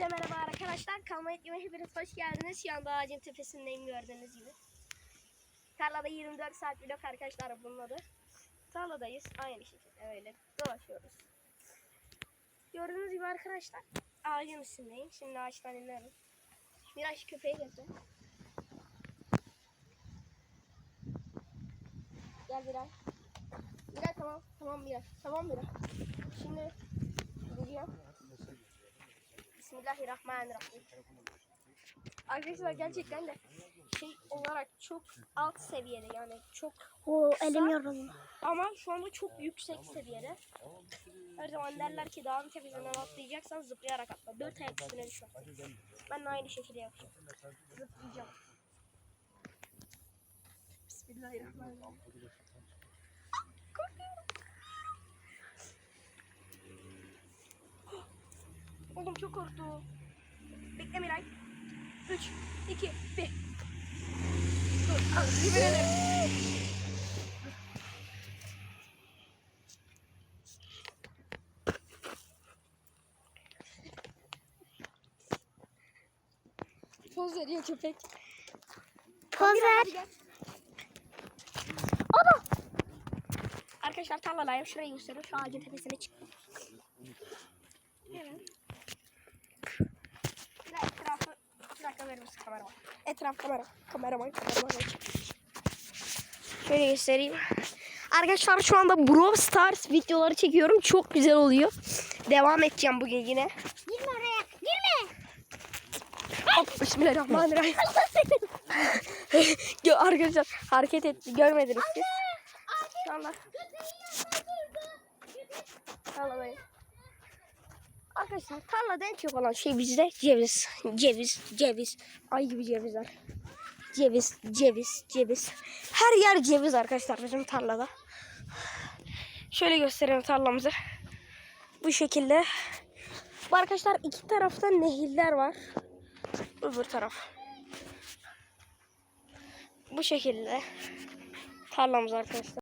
Hepinize merhaba arkadaşlar. Kalma etkime hepiniz hoş geldiniz. Şu anda ağacın tepesindeyim gördüğünüz gibi. Tarlada 24 saat vlog arkadaşlar bunun adı. Tarladayız. Aynı şekilde öyle dolaşıyoruz. Gördüğünüz gibi arkadaşlar ağacın üstündeyim. Şimdi ağaçtan inerim. Miraç köpeği getir. Gel Miraç. Miraç tamam. Tamam Miraç. Tamam Miraç. Şimdi gidiyorum. Bismillahirrahmanirrahim. Arkadaşlar gerçekten de şey olarak çok alt seviyede yani çok O elim yoruldu. ama şu anda çok yüksek seviyede. Her zaman derler ki dağın tepesinden atlayacaksan zıplayarak atla. Dört ayak üstüne düşme. Ben de aynı şekilde yapacağım. Zıplayacağım. Bismillahirrahmanirrahim. Oğlum çok korktum. Bekle Miray. 3, 2, 1. Dur, al. Poz veriyor köpek. Poz ver. Ana! Arkadaşlar tarlalayım. Şurayı gösteriyor. Şu ağacın tepesine çıktım. Evet. Kameraman? Etraf kamera. Kameraman. Kameraman. Şöyle göstereyim. Arkadaşlar şu anda Brawl Stars videoları çekiyorum. Çok güzel oluyor. Devam edeceğim bugün yine. Girme oraya. Girme. Hop, Bismillahirrahmanirrahim. Arkadaşlar hareket etti. Görmediniz siz. Şu anda tarladayım. Arkadaşlar tarlada en çok olan şey bizde ceviz. Ceviz, ceviz. Ay gibi cevizler. Ceviz, ceviz, ceviz. Her yer ceviz arkadaşlar bizim tarlada. Şöyle göstereyim tarlamızı. Bu şekilde. Bu arkadaşlar iki tarafta nehirler var. Öbür taraf. Bu şekilde tarlamız arkadaşlar.